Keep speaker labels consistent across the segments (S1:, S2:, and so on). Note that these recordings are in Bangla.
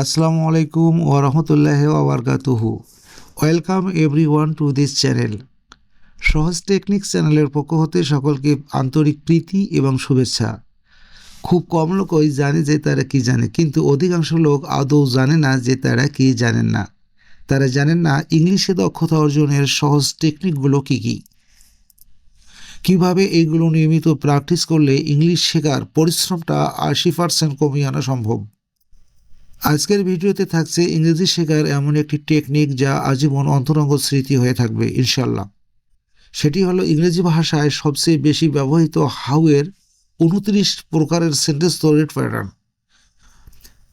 S1: আসসালামু আলাইকুম ও রহমতুল্লাহ ওবরকাতুহু welcome everyone to this channel. সহজ টেকনিক চ্যানেলের পক্ষ হতে সকলকে আন্তরিক প্রীতি এবং শুভেচ্ছা। খুব কম লোকই জানে যে তারা কি জানে, কিন্তু অধিকাংশ লোক আদৌ জানে না যে তারা কি জানেন না। তারা জানেন না ইংলিশে দক্ষতা অর্জনের সহজ টেকনিকগুলো কী কী। কীভাবে এইগুলো নিয়মিত প্র্যাকটিস করলে ইংলিশ শেখার পরিশ্রমটা আশি পার্সেন্ট কমিয়ে আনা সম্ভব? আজকের ভিডিওতে থাকছে ইংরেজি শেখার এমন একটি টেকনিক যা আজীবন অন্তরঙ্গ স্মৃতি হয়ে থাকবে ইনশাল্লাহ সেটি হলো ইংরেজি ভাষায় সবচেয়ে বেশি ব্যবহৃত হাউয়ের উনত্রিশ প্রকারের সেন্টেন্স তৈরির প্যাটার্ন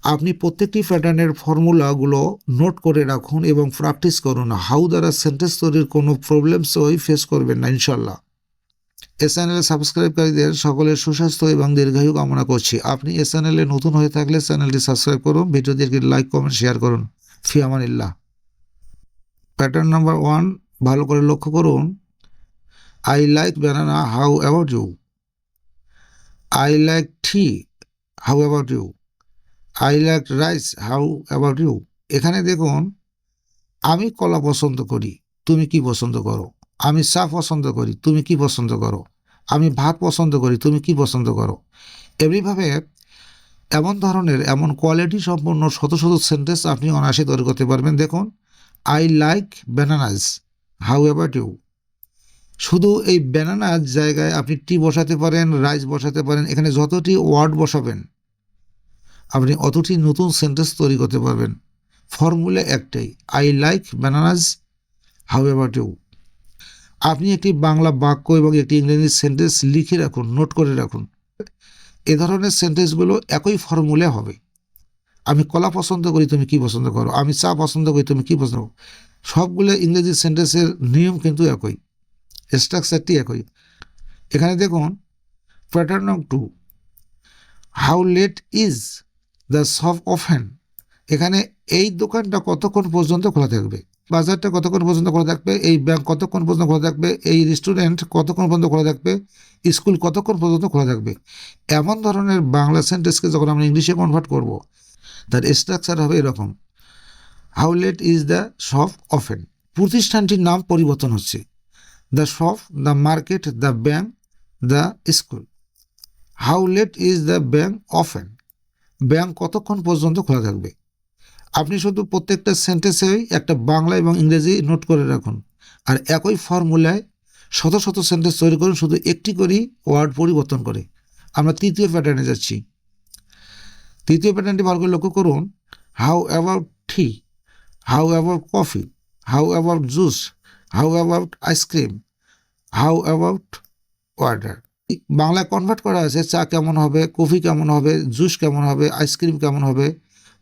S1: আপনি প্রত্যেকটি প্যাটার্নের ফর্মুলাগুলো নোট করে রাখুন এবং প্র্যাকটিস করুন। হাউ দ্বারা সেন্টেন্স তৈরির কোনো প্রবলেমসই ফেস করবেন না ইনশাল্লাহ এ চ্যানেলে সাবস্ক্রাইবকারীদের সকলের সুস্বাস্থ্য এবং দীর্ঘায়ু কামনা করছি। আপনি এ চ্যানেলে নতুন হয়ে থাকলে চ্যানেলটি সাবস্ক্রাইব করুন ভিডিওটিকে লাইক, কমেন্ট, শেয়ার করুন। ফি আমানিল্লাহ প্যাটার্ন নাম্বার ওয়ান, ভালো করে লক্ষ্য করুন। I like banana, how about you. I like tea, how about you. I like rice, how about you. এখানে দেখুন, আমি কলা পছন্দ করি, তুমি কি পছন্দ করো? আমি চা পছন্দ করি, তুমি কি পছন্দ করো? আমি ভাত পছন্দ করি, তুমি কি পছন্দ করো? এমনিভাবে এমন ধরনের, এমন কোয়ালিটি সম্পন্ন শত শত সেন্টেন্স আপনি অনায়াসে তৈরি করতে পারবেন। দেখুন I like bananas how about you শুধু এই ব্যানানাস জায়গায় আপনি টি বসাতে পারেন রাইস বসাতে পারেন, এখানে যতটি ওয়ার্ড বসাবেন, আপনি অতটি নতুন সেন্টেন্স তৈরি করতে পারবেন। ফর্মুলা একটাই I like bananas how about you আপনি একটি বাংলা বাক্য এবং একটি ইংরেজি সেন্টেন্স লিখে রাখুন নোট করে রাখুন। এ ধরনের সেন্টেন্সগুলো একই ফর্মুলে হবে। আমি কলা পছন্দ করি, তুমি কি পছন্দ করো? আমি চা পছন্দ করি, তুমি কি পছন্দ করো? সবগুলো ইংরেজি সেন্টেন্সের নিয়ম কিন্তু একই। স্ট্রাকচারটি একই। এখানে দেখুন pattern of two how late is the সব অফেন এখানে এই দোকানটা কতক্ষণ পর্যন্ত খোলা থাকবে? বাজারটা কতক্ষণ পর্যন্ত খোলা থাকবে, এই ব্যাংক কতক্ষণ পর্যন্ত খোলা থাকবে, এই রেস্টুরেন্ট কতক্ষণ পর্যন্ত খোলা থাকবে স্কুল কতক্ষণ পর্যন্ত খোলা থাকবে, এমন ধরনের বাংলা সেন্টেন্সকে যখন আমরা ইংলিশে কনভার্ট করব, তার স্ট্রাকচার হবে এরকম। How late is the shop open প্রতিষ্ঠানটির নাম পরিবর্তন হচ্ছে। The shop the market the bank the school how late is the bank open bank কতক্ষণ পর্যন্ত খোলা থাকবে? আপনি শুধু প্রত্যেকটা সেন্টেন্সেই একটা বাংলা এবং ইংরেজি নোট করে রাখুন। আর একই ফর্মুলায় শত শত সেন্টেন্স তৈরি করুন, শুধু একটি করেই ওয়ার্ড পরিবর্তন করে। আমরা তৃতীয় প্যাটার্নে যাচ্ছি। তৃতীয় প্যাটার্নটি ভালো করে লক্ষ্য করুন। How about tea how about coffee how about juice how about ice cream how about water বাংলায় কনভার্ট করা আছে, চা কেমন হবে কফি কেমন হবে জুস কেমন হবে আইসক্রিম কেমন হবে,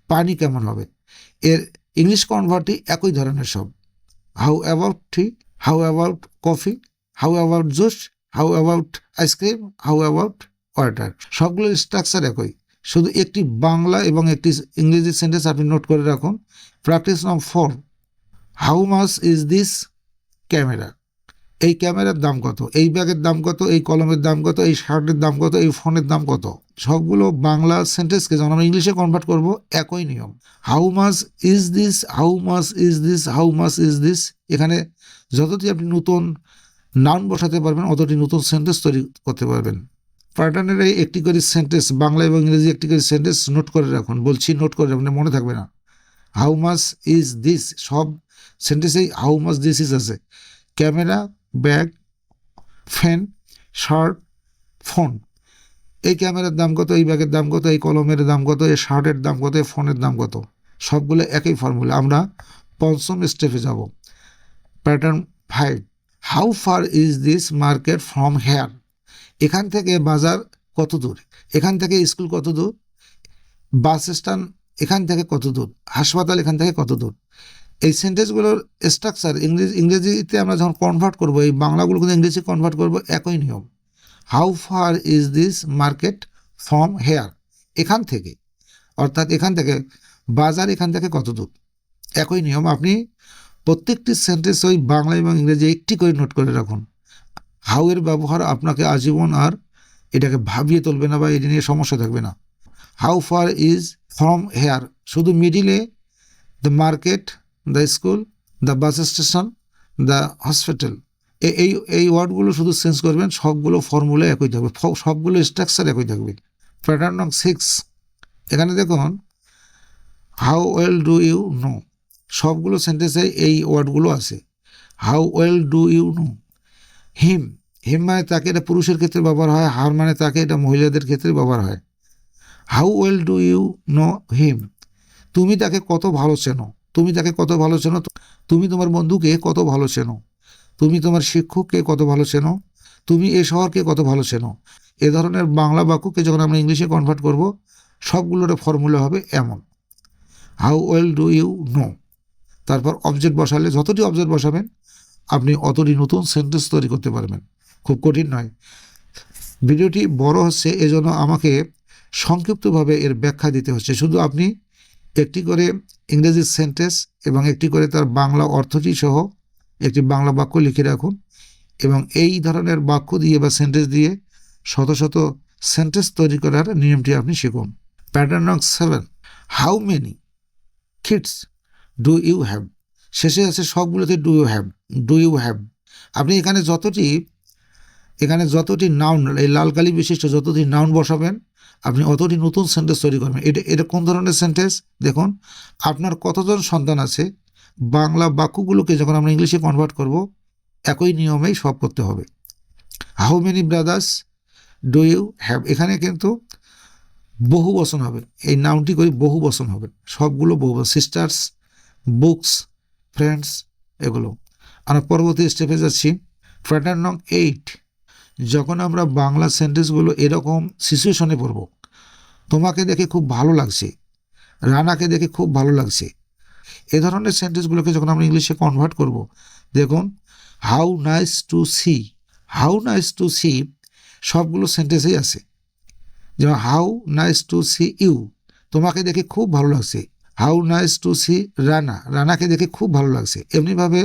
S1: পানি কেমন হবে। এর ইংলিশ কনভার্টই একই ধরনের সব। How about tea how about coffee how about juice how about ice cream how about water সবগুলোর স্ট্রাকচার একই। শুধু একটি বাংলা এবং একটি ইংরেজি সেন্টেন্স আপনি নোট করে রাখুন। প্র্যাকটিস নাম four how much is this camera এই ক্যামেরার দাম কত? এই ব্যাগের দাম কত? এই কলমের দাম কত? এই শার্টের দাম কত? এই ফোনের দাম কত? সবগুলো বাংলা সেন্টেন্সকে যখন আমরা ইংলিশে কনভার্ট করব, একই নিয়ম। How much is this how much is this how much is this এখানে যতটি আপনি নতুন নাউন বসাতে পারবেন, অতটি নতুন সেন্টেন্স তৈরি করতে পারবেন। প্যাটার্নের এই একটি করে সেন্টেন্স বাংলা এবং ইংরেজি একটি করে সেন্টেন্স নোট করে রাখুন। বলছি নোট করে রাখুন, মনে থাকবে না। হাউ মাস ইজ দিস সব সেন্টেন্সেই হাউ মাস দিস ইজ আছে। Camera bag, fan, shirt, phone. এই ক্যামেরার দাম কত, এই ব্যাগের দাম কত, এই কলমের দাম কত, এই শার্টের দাম কত, এই ফোনের দাম কত? সবগুলো একই ফর্মুলা আমরা পঞ্চম স্টেপে যাব। Pattern five how far is this market from here এখান থেকে বাজার কত দূর? এখান থেকে স্কুল কত দূর? বাস স্ট্যান্ড এখান থেকে কত দূর? হাসপাতাল এখান থেকে কত দূর? এই সেন্টেন্সগুলোর স্ট্রাকচার ইংরেজি, ইংরেজিতে আমরা যখন কনভার্ট করব, এই বাংলাগুলো কিন্তু ইংরেজি কনভার্ট করব একই নিয়ম। How far is this market from here এখান থেকে, অর্থাৎ এখান থেকে, বাজার এখান থেকে কত দূর? একই নিয়ম, আপনি প্রত্যেকটি সেন্টেন্স ওই বাংলা এবং ইংরেজি একটি করে নোট করে রাখুন। হাউ এর ব্যবহার আপনাকে আজীবন আর এটাকে ভাবিয়ে তুলবে না বা এটা নিয়ে সমস্যা থাকবে না। How far is from here শুধু মিডিলে the market the school, the bus station, the hospital. এই এই ওয়ার্ডগুলো শুধু চেঞ্জ করবেন, সবগুলো ফর্মুলা একই থাকবে সবগুলো স্ট্রাকচার একই থাকবে। প্যাটার্ন নং সিক্স। এখানে দেখুন, how well do you know? সবগুলো সেন্টেন্সে এই ওয়ার্ডগুলো আছে। How well do you know? Him. Him মানে তাকে এটা পুরুষের ক্ষেত্রে ব্যবহার হয়, হার মানে তাকে এটা মহিলাদের ক্ষেত্রে ব্যবহার হয়। How well do you know him? তুমি তাকে কত ভালো চেনো? তুমি তাকে কত ভালো চেনো? তুমি তোমার বন্ধুকে কত ভালো চেনো? তুমি তোমার শিক্ষককে কত ভালো চেনো? তুমি এ শহরকে কত ভালো চেনো? এ ধরনের বাংলা বাক্যকে যখন আমরা ইংলিশে কনভার্ট করব, সবগুলোর ফর্মুলা হবে এমন। How well do you know তারপর অবজেক্ট বসালে যতটি অবজেক্ট বসাবেন, আপনি অতটি নতুন সেন্টেন্স তৈরি করতে পারবেন। খুব কঠিন নয়। ভিডিওটি বড় হচ্ছে, এজন্য আমাকে সংক্ষিপ্তভাবে এর ব্যাখ্যা দিতে হচ্ছে। শুধু আপনি একটি করে ইংরেজি সেন্টেন্স এবং একটি করে তার বাংলা অর্থটি সহ একটি বাংলা বাক্য লিখে রাখুন এবং এই ধরনের বাক্য দিয়ে বা সেন্টেন্স দিয়ে শত শত সেন্টেন্স তৈরি করার নিয়মটি আপনি শিখুন। প্যাটার্ন নং seven, how many kids do you have? শেষে আছে সবগুলোতে do you have, do you have. আপনি এখানে যতটি এখানে যতটি নাউন, এই লাল কালি বিশিষ্ট যতটি নাউন বসাবেন আপনি অতটি নতুন সেন্টেন্স তৈরি করবেন। এটা এটা কোন ধরনের সেন্টেন্স দেখুন, আপনার কতজন সন্তান আছে? বাংলা বাক্যগুলোকে যখন আমরা ইংলিশে কনভার্ট করব, একই নিয়মেই সব করতে হবে। How many brothers do you have এখানে কিন্তু বহু বচন হবে। এই নাউনটি করি বহু বচন হবে। সবগুলো বহু সিস্টার্স বুকস ফ্রেন্ডস এগুলো। আমরা পরবর্তী স্টেপে যাচ্ছি। প্যাটার্ন নং এইট যখন আমরা বাংলা সেন্টেন্সগুলো এরকম সিচুয়েশনে পড়ব, তোমাকে দেখে খুব ভালো লাগছে, রানাকে দেখে খুব ভালো লাগছে। এ ধরনের সেন্টেন্সগুলোকে যখন আমরা ইংলিশে কনভার্ট করব, দেখুন how nice to see how nice to see সবগুলো সেন্টেন্সেই আছে। যেমন how nice to see you তোমাকে দেখে খুব ভালো লাগছে how nice to see Rana, রানাকে দেখে খুব ভালো লাগছে। এমনিভাবে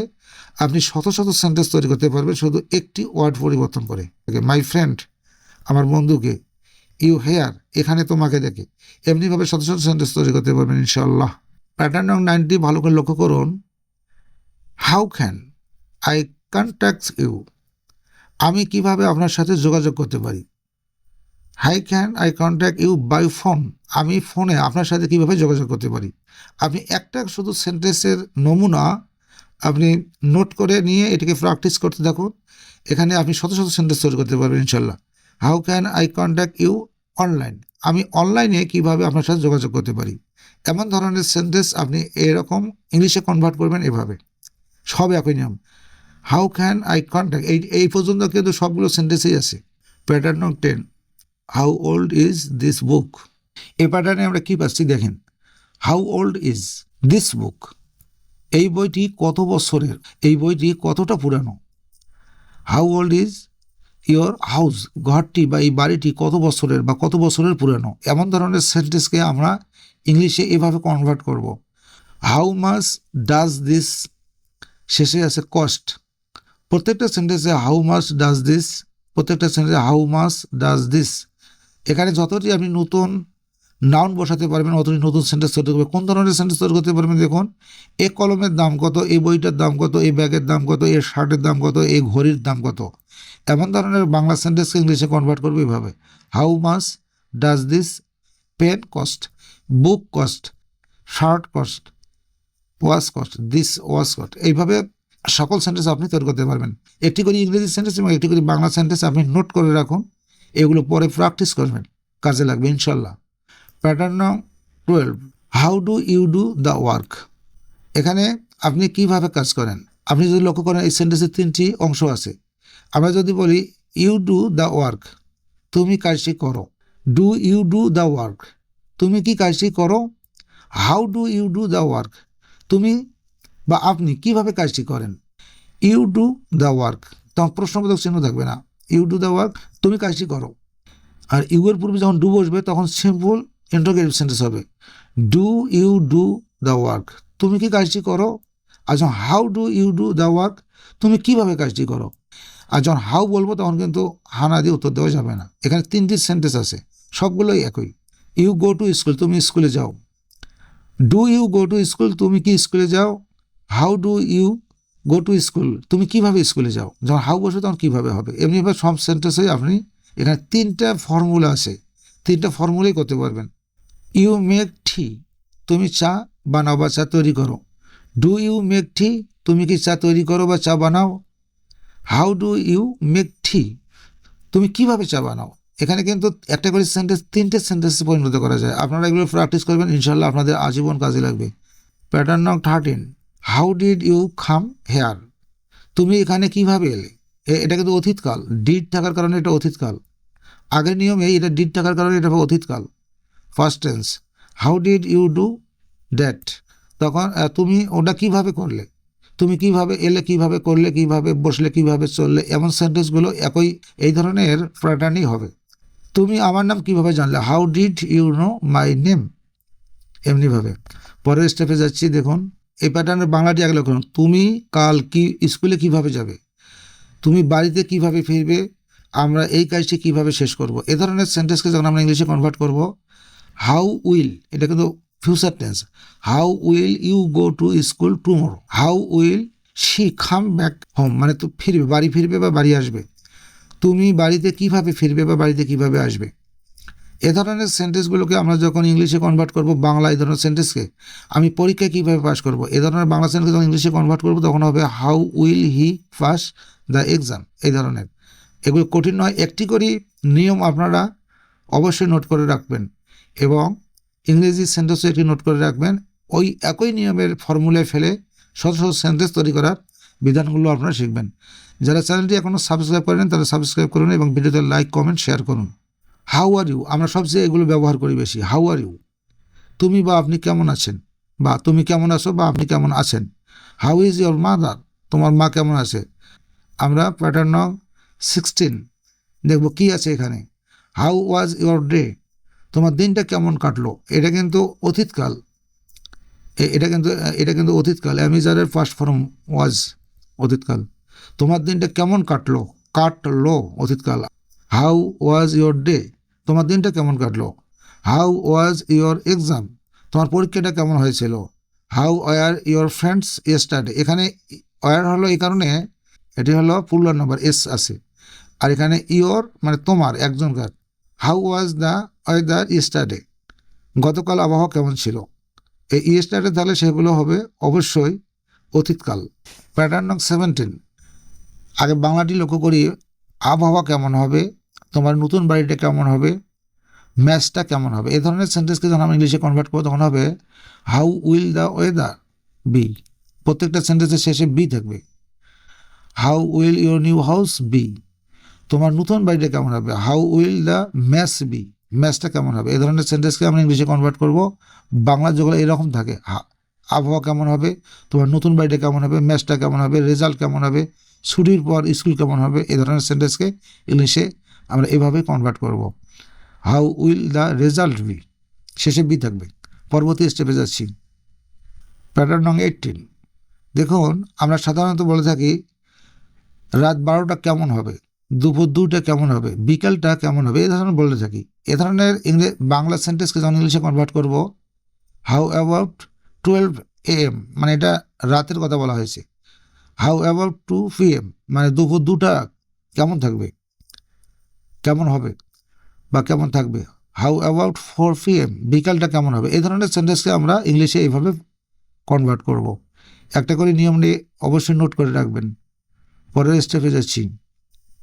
S1: আপনি শত শত সেন্টেন্স তৈরি করতে পারবেন, শুধু একটি ওয়ার্ড পরিবর্তন করে। ওকে মাই ফ্রেন্ড আমার বন্ধুকে ইউ হেয়ার এখানে তোমাকে দেখে। এমনিভাবে শত শত সেন্টেন্স তৈরি করতে পারবেন ইনশাল্লাহ প্যাটার্ন নং নাইনটি ভালো করে লক্ষ্য করুন। How can I contact you আমি কীভাবে আপনার সাথে যোগাযোগ করতে পারি? Hi can I contact you by phone আমি ফোনে আপনার সাথে কীভাবে যোগাযোগ করতে পারি? আপনি একটা শুধু সেন্টেন্সের নমুনা আপনি নোট করে নিয়ে এটাকে প্র্যাকটিস করতে থাকুন। এখানে আপনি শত শত সেন্টেন্স তৈরি করতে পারবেন ইনশাল্লাহ how can I contact you online আমি অনলাইনে কীভাবে আপনার সাথে যোগাযোগ করতে পারি? এমন ধরনের সেন্টেন্স আপনি এরকম ইংলিশে কনভার্ট করবেন এভাবে। সব একই নিয়ম। হাউ ক্যান আই কন্ট্যাক্ট এই এই পর্যন্ত কিন্তু সবগুলো সেন্টেন্সেই আছে। প্যাটার্ন নং ten how old is this book এই প্যাটার্নে আমরা কী পাচ্ছি দেখেন। How old is this book এই বইটি কত বছরের এই বইটি কতটা পুরানো? How old is your house ঘরটি বা এই বাড়িটি কত বছরের বা কত বছরের পুরানো? এমন ধরনের সেন্টেন্সকে আমরা ইংলিশে এভাবে কনভার্ট করব। হাউ মাস ডাজ দিস শেষে আছে কস্ট প্রত্যেকটা সেন্টেন্সে হাউ মাস ডাজ দিস প্রত্যেকটা সেন্টেন্সে হাউ মাস ডাজ দিস এখানে যতটি আপনি নতুন নাউন বসাতে পারবেন অতটি নতুন সেন্টেন্স তৈরি করবে। কোন ধরনের সেন্টেন্স তৈরি করতে পারবেন দেখুন? এ কলমের দাম কত এই বইটার দাম কত এই ব্যাগের দাম কত এই শার্টের দাম কত এই ঘড়ির দাম কত? এমন ধরনের বাংলা সেন্টেন্সকে ইংলিশে কনভার্ট করবে এভাবে। How much does this pen cost book cost shirt cost watch cost this watch cost এইভাবে সকল সেন্টেন্স আপনি তৈরি করতে পারবেন। একটি করে ইংরেজি সেন্টেন্স এবং একটি করে বাংলা সেন্টেন্স আপনি নোট করে রাখুন। এগুলো পরে প্র্যাকটিস করবেন। কাজে লাগবে, ইনশাল্লাহ। প্যাটার্ন নং twelve how do you do the work এখানে আপনি কীভাবে কাজ করেন? আপনি যদি লক্ষ্য করেন, এই সেন্টেন্সের তিনটি অংশ আছে। আমরা যদি বলি ইউ ডু দ্য ওয়ার্ক তুমি কাজটি করো। Do you do the work তুমি কি কাজটি করো? How do you do the work তুমি বা আপনি কীভাবে কাজটি করেন? ইউ ডু দ্য ওয়ার্ক তখন প্রশ্নবোধক চিহ্ন থাকবে না। ইউ ডু দ্য ওয়ার্ক তুমি কাজটি করো। আর ইউ এর পূর্বে যখন ডু বসবে, তখন সিম্পল ইন্টারোগেটিভ সেন্টেন্স হবে do you do the work তুমি কি কাজটি করো? আর যখন how do you do the work তুমি কীভাবে কাজটি করো? আর যখন হাউ বলব, তখন কিন্তু হানা দিয়ে উত্তর দেওয়া যাবে না। এখানে তিনটি সেন্টেন্স আছে, সবগুলোই একই। ইউ গো টু স্কুল তুমি স্কুলে যাও। Do you go to school তুমি কি স্কুলে যাও? How do you go to school তুমি কীভাবে স্কুলে যাও? যখন হাউ বসে তখন কীভাবে হবে? এমনিভাবে সব সেন্টেন্সে আপনি, এখানে তিনটা ফর্মুলা আছে। তিনটা ফর্মুলাই করতে পারবেন। ইউ মেক টি, তুমি চা বানাও বা চা তৈরি করো। ডু ইউ মেক টি, তুমি কি চা তৈরি করো বা চা বানাও? How do you make tea, তুমি কীভাবে চা বানাও? এখানে কিন্তু একটা করে সেন্টেন্স, তিনটে সেন্টেন্সে পরিণত করা যায়। আপনারা এগুলো প্র্যাকটিস করবেন ইনশাল্লাহ আপনাদের আজীবন কাজে লাগবে। প্যাটার্ন নং thirteen how did you come here তুমি এখানে কীভাবে এলে? এটা কিন্তু অতীতকাল। ডিড থাকার কারণে এটা অতীতকাল। আগের নিয়মে এটা ডিড থাকার কারণে এটা অতীতকাল। First tense how did you do that তখন তুমি ওটা কীভাবে করলে? তুমি কীভাবে এলে, কীভাবে করলে, কীভাবে বসলে, কীভাবে চললে? এমন সেন্টেন্সগুলো একই, এই ধরনের প্যাটার্নই হবে। তুমি আমার নাম কীভাবে জানলে? How did you know my name এমনিভাবে। পরের স্টেপে যাচ্ছি, দেখুন। এই প্যাটার্নের বাংলাটি আগে লক্ষণ তুমি কাল কি, স্কুলে কীভাবে যাবে? তুমি বাড়িতে কীভাবে ফিরবে? আমরা এই কাজটি কীভাবে শেষ করব? এ ধরনের সেন্টেন্সকে যখন আমরা ইংলিশে কনভার্ট করব হাউ উইল এটা কিন্তু future tense how will you go to school tomorrow how will she come back home মানে তো ফিরবে, বাড়ি ফিরবে বা বাড়ি আসবে? তুমি বাড়িতে কীভাবে ফিরবে বা বাড়িতে কীভাবে আসবে? এ ধরনের সেন্টেন্সগুলোকে আমরা যখন ইংলিশে কনভার্ট করব, বাংলা এই ধরনের সেন্টেন্সকে আমি পরীক্ষায় কীভাবে পাস করব? এ ধরনের বাংলা সেন্টেন্স যখন ইংলিশে কনভার্ট করব, তখন হবে how will he pass the exam এই ধরনের। এগুলো কঠিন নয়, একটি করেই নিয়ম আপনারা অবশ্যই নোট করে রাখবেন। এবং ইংরেজি সেন্টেন্সও একটি নোট করে রাখবেন। ওই একই নিয়মের ফর্মুলায় ফেলে শত শত সেন্টেন্স তৈরি করার বিধানগুলো আপনারা শিখবেন। যারা চ্যানেলটি এখনও সাবস্ক্রাইব করেন তারা সাবস্ক্রাইব করুন এবং ভিডিওতে লাইক কমেন্ট শেয়ার করুন। হাউ আর ইউ আমরা সবচেয়ে এগুলো ব্যবহার করি বেশি। হাউ আর ইউ তুমি বা আপনি কেমন আছেন? বা তুমি কেমন আছো বা আপনি কেমন আছেন? হাউ ইজ ইয়োর মাদার তোমার মা কেমন আছে? আমরা প্যাটার্ন নং সিক্সটিন দেখব কি আছে এখানে। হাউ ওয়াজ ইয়োর ডে তোমার দিনটা কেমন কাটলো? এটা কিন্তু অতীতকাল। এটা কিন্তু এটা কিন্তু অতীতকাল। অ্যামিজারের ফার্স্ট ফর্ম ওয়াজ অতীতকাল। তোমার দিনটা কেমন কাটলো? কাটলো অতীতকাল। হাউ ওয়াজ ইয়োর ডে তোমার দিনটা কেমন কাটলো? হাউ ওয়াজ ইয়োর এক্সাম তোমার পরীক্ষাটা কেমন হয়েছিল? How were your friends yesterday এখানে ওয়ার হলো এই কারণে, এটি হলো পুলার নাম্বার এস আছে। আর এখানে ইয়োর মানে তোমার, একজনকার। How was the weather yesterday গতকাল আবহাওয়া কেমন ছিল? এই ইয়েস্টারডে তাহলে সেগুলো হবে অবশ্যই অতীতকাল। প্যাটার্ন নং সেভেন্টিন আগে বাংলাটি লক্ষ্য করি, আবহাওয়া কেমন হবে? তোমার নতুন বাড়িটা কেমন হবে? ম্যাচটা কেমন হবে? এ ধরনের সেন্টেন্সকে যখন আমরা ইংলিশে কনভার্ট করব, তখন হবে how will the weather be প্রত্যেকটা সেন্টেন্সের শেষে বি থাকবে। How will your new house be তোমার নতুন বাড়িটা কেমন হবে? How will the match be ম্যাচটা কেমন হবে? এই ধরনের সেন্টেন্সকে আমরা ইংলিশে কনভার্ট করব? বাংলা যেগুলো এরকম থাকে আবহাওয়া কেমন হবে? তোমার নতুন বাড়িটা কেমন হবে? ম্যাচটা কেমন হবে? রেজাল্ট কেমন হবে? ছুটির পর স্কুল কেমন হবে? এই ধরনের সেন্টেন্সকে ইংলিশে আমরা এভাবে কনভার্ট করব। How will the result be শেষে বি থাকবে। পরবর্তী স্টেপে যাচ্ছি। প্যাটার্ন নং এইটিন দেখুন, আমরা সাধারণত বলে থাকি, রাত বারোটা কেমন হবে? দুপুর দুটা কেমন হবে? বিকেলটা কেমন হবে? এই ধরনের বলে থাকি। এ ধরনের ইংরেজ বাংলা সেন্টেন্সকে যখন ইংলিশে কনভার্ট করব how about twelve A M মানে এটা রাতের কথা বলা হয়েছে। How about two P M মানে দুপুর দুটা কেমন থাকবে? কেমন হবে? বা কেমন থাকবে? How about four P M বিকালটা কেমন হবে? এই ধরনের সেন্টেন্সকে আমরা ইংলিশে এইভাবে কনভার্ট করব। একটা করে নিয়ম নিয়ে অবশ্যই নোট করে রাখবেন। পরের স্টেপে যাচ্ছি।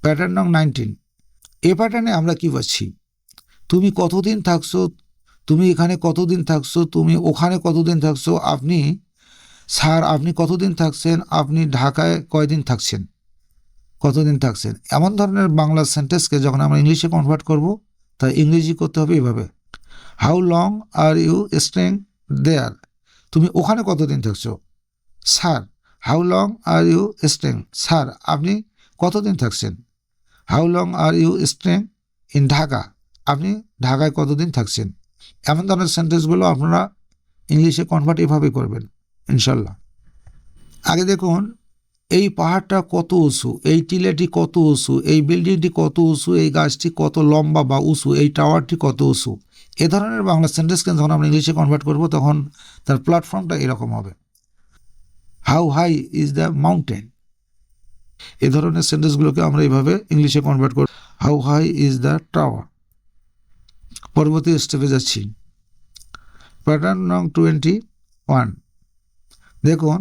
S1: প্যাটার্ন নং নাইনটিন এ প্যাটার্নে আমরা কি পাচ্ছি? তুমি কতদিন থাকছো? তুমি এখানে কতদিন থাকছো? তুমি ওখানে কতদিন থাকছো? আপনি, স্যার, আপনি কতদিন থাকছেন? আপনি ঢাকায় কয়দিন থাকছেন? কতদিন থাকছেন? এমন ধরনের বাংলা সেন্টেন্সকে যখন আমরা ইংলিশে কনভার্ট করব তাই ইংরেজি করতে হবে এভাবে how long are you staying there তুমি ওখানে কতদিন থাকছো? Sir how long are you staying sir, আপনি কতদিন থাকছেন? How long are you staying in Dhaka আপনি ঢাকায় কতদিন থাকছেন? এমন ধরনের সেন্টেন্সগুলো আপনারা ইংলিশে কনভার্ট এভাবে করবেন, ইনশাল্লাহ। আগে দেখুন, এই পাহাড়টা কত উঁচু, এই টিলেটি কত উঁচু, এই বিল্ডিংটি কত উঁচু, এই গাছটি কত লম্বা বা উঁচু, এই টাওয়ারটি কত উঁচু, এ ধরনের বাংলা সেন্টেন্সকে যখন আমরা ইংলিশে কনভার্ট করব, তখন তার প্ল্যাটফর্মটা এরকম হবে। How high is the mountain এ ধরনের সেন্টেন্সগুলোকে আমরা এইভাবে ইংলিশে কনভার্ট করব। How high is the tower পরবর্তী স্টেপে যাচ্ছি। প্যাটার্ন নং টোয়েন্টি ওয়ান দেখুন,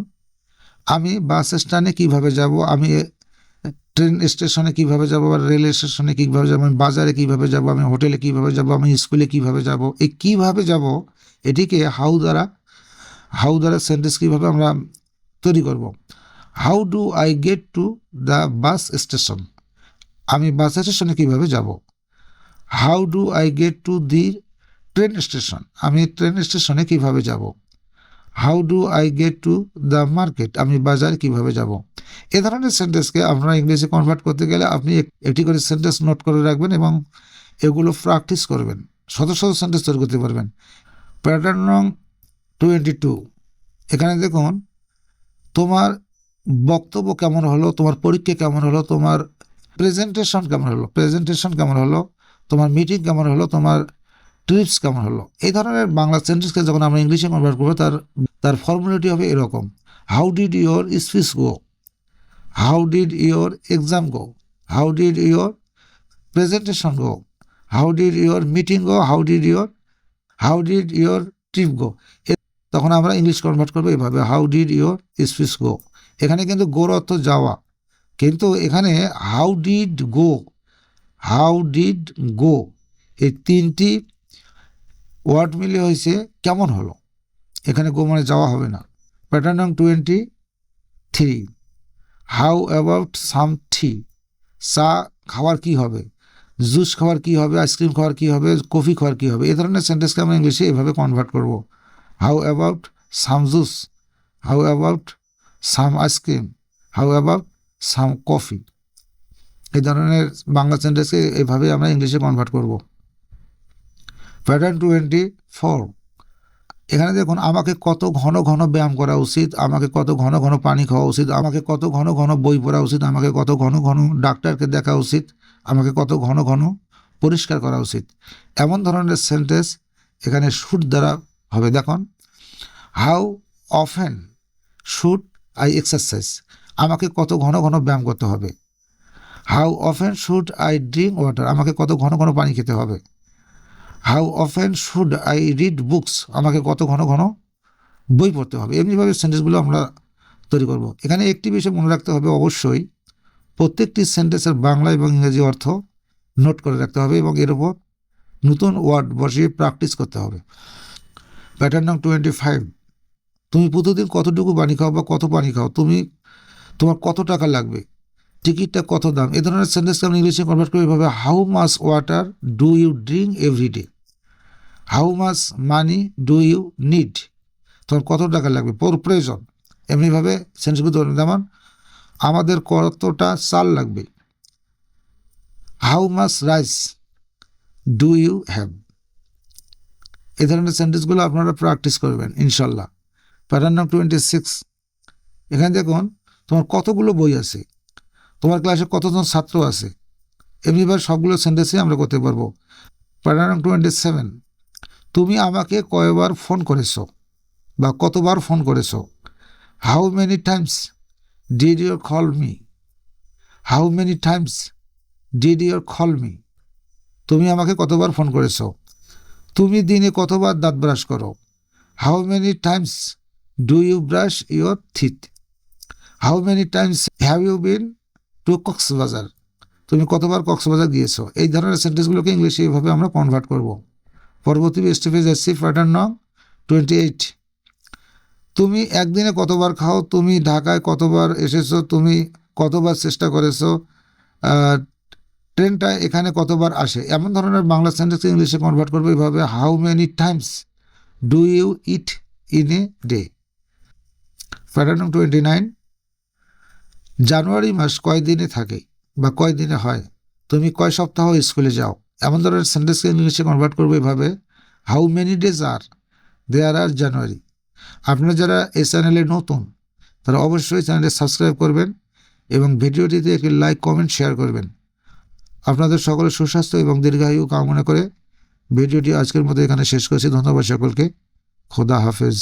S1: আমি বাস স্ট্যান্ডে কীভাবে যাব, আমি ট্রেন স্টেশনে কীভাবে যাব, বা রেল স্টেশনে কীভাবে যাব, আমি বাজারে কীভাবে যাব, আমি হোটেলে কীভাবে যাব, আমি স্কুলে কীভাবে যাব এই কীভাবে যাব, এটিকে হাউ দ্বারা হাউ দ্বারা সেন্টেন্স কীভাবে আমরা তৈরি করব? How do I get to the bus station আমি বাস স্টেশনে কীভাবে যাব? How do I get to the train station আমি ট্রেন স্টেশনে কীভাবে যাব? How do I get to the market আমি বাজার কীভাবে যাব? এ ধরনের সেন্টেন্সকে আপনারা ইংলিশে কনভার্ট করতে গেলে আপনি একটি করে সেন্টেন্স নোট করে রাখবেন এবং এগুলো প্র্যাকটিস করবেন। শত শত সেন্টেন্স তৈরি করতে পারবেন। প্যাটার্ন নং টোয়েন্টি টু এখানে দেখুন, তোমার বক্তব্য কেমন হলো? তোমার পরীক্ষা কেমন হলো? তোমার প্রেজেন্টেশন কেমন হলো? প্রেজেন্টেশন কেমন হলো? তোমার মিটিং কেমন হলো, তোমার ট্রিপস কেমন হলো? এই ধরনের বাংলা সেন্টেন্সকে যখন আমরা ইংলিশে কনভার্ট করব, তার তার ফর্মুলাটি হবে এরকম। How did your speech go how did your exam go how did your presentation go how did your meeting go how did your how did your trip go তখন আমরা ইংলিশ কনভার্ট করব এইভাবে how did your speech go এখানে কিন্তু গোর অর্থ যাওয়া। কিন্তু এখানে how did go how did go? এই তিনটি ওয়ার্ড মিলে হয়েছে, কেমন হলো? এখানে গো মানে যাওয়া হবে না। প্যাটার্ন নং twenty three. How about some tea? চা খাওয়ার কি হবে? জুস খাওয়ার কি হবে? আইসক্রিম খাওয়ার কি হবে? কফি খাওয়ার কি হবে? এ ধরনের সেন্টেন্সকে আমরা ইংলিশে এভাবে কনভার্ট করব। How about some juice? How about some ice cream? How about some coffee? এই ধরনের বাংলা সেন্টেন্সকে এভাবে আমরা ইংলিশে কনভার্ট করব। প্যাটার্ন টোয়েন্টি ফোর এখানে দেখুন, আমাকে কত ঘন ঘন ব্যায়াম করা উচিত, আমাকে কত ঘন ঘন পানি খাওয়া উচিত, আমাকে কত ঘন ঘন বই পড়া উচিত, আমাকে কত ঘন ঘন ডাক্তারকে দেখা উচিত, আমাকে কত ঘন ঘন পরিষ্কার করা উচিত। এমন ধরনের সেন্টেন্স এখানে শুট দ্বারা হবে। দেখুন how often should I exercise আমাকে কত ঘন ঘন ব্যায়াম করতে হবে। How often should I drink water আমাকে কত ঘন ঘন পানি খেতে হবে? How often should I read books আমাকে কত ঘন ঘন বই পড়তে হবে? এমনিভাবে সেন্টেন্সগুলো আমরা তৈরি করব। এখানে একটি বিষয় মনে রাখতে হবে অবশ্যই। প্রত্যেকটি সেন্টেন্সের বাংলা এবং ইংরেজি অর্থ নোট করে রাখতে হবে এবং এর উপর নতুন ওয়ার্ড বসিয়ে প্র্যাকটিস করতে হবে। প্যাটার্ন নং টোয়েন্টি ফাইভ তুমি প্রতিদিন কতটুকু পানি খাও বা কত পানি খাও? তুমি তোমার কত টাকা লাগবে? টিকিটটা কত দাম? এ ধরনের সেন্টেন্সকে আমরা ইংলিশে কনভার্ট করি এভাবে how much water do you drink every day how much money do you need তোমার কত টাকা লাগবে? পর প্রয়োজন এমনিভাবে সেন্টেন্সগুলো ধরে যেমন, আমাদের কতটা চাল লাগবে? How much rice do you have এই ধরনের সেন্টেন্সগুলো আপনারা প্র্যাকটিস করবেন, ইনশাল্লাহ। প্যাটার্ন নাম টোয়েন্টি সিক্স এখানে দেখুন, তোমার কতগুলো বই আছে? তোমার ক্লাসে কতজন ছাত্র আছে? এমনিভাবে সবগুলো সেন্টেন্সই আমরা করতে পারব। প্যাটার্ন টোয়েন্টি সেভেন তুমি আমাকে কয়বার ফোন করেছ? বা কতবার ফোন করেছ? How many times did your call me how many times did your call me তুমি আমাকে কতবার ফোন করেছ? তুমি দিনে কতবার দাঁত ব্রাশ করো? How many times do you brush your teeth how many times have you been to Cox's Bazar তুমি কতবার কক্সবাজার গিয়েছো? এই ধরনের সেন্টেন্সগুলোকে ইংলিশে এইভাবে আমরা কনভার্ট করব। পরবর্তী স্টেপে যাচ্ছি প্যাটার্ন নং টোয়েন্টি এইট তুমি একদিনে কতবার খাও? তুমি ঢাকায় কতবার এসেছ? তুমি কতবার চেষ্টা করেছ? ট্রেনটা এখানে কতবার আসে? এমন ধরনের বাংলা সেন্টেন্স ইংলিশে কনভার্ট করব এইভাবে how many times do you eat in a day pattern নং টোয়েন্টি নাইন জানুয়ারি মাস কয় দিনে থাকে বা কয় দিনে হয়? তুমি কয় সপ্তাহ স্কুলে যাও? এমন ধরনের সেন্টেন্সকে ইংলিশে কনভার্ট করব এভাবে? How many days are there are January আপনারা যারা এই চ্যানেলে নতুন, তারা অবশ্যই চ্যানেলটি সাবস্ক্রাইব করবেন এবং ভিডিওটিতে একটি লাইক কমেন্ট শেয়ার করবেন। আপনাদের সকলের সুস্বাস্থ্য এবং দীর্ঘায়ু কামনা করে ভিডিওটি আজকের মতো এখানে শেষ করছি। ধন্যবাদ সকলকে। খোদা হাফেজ।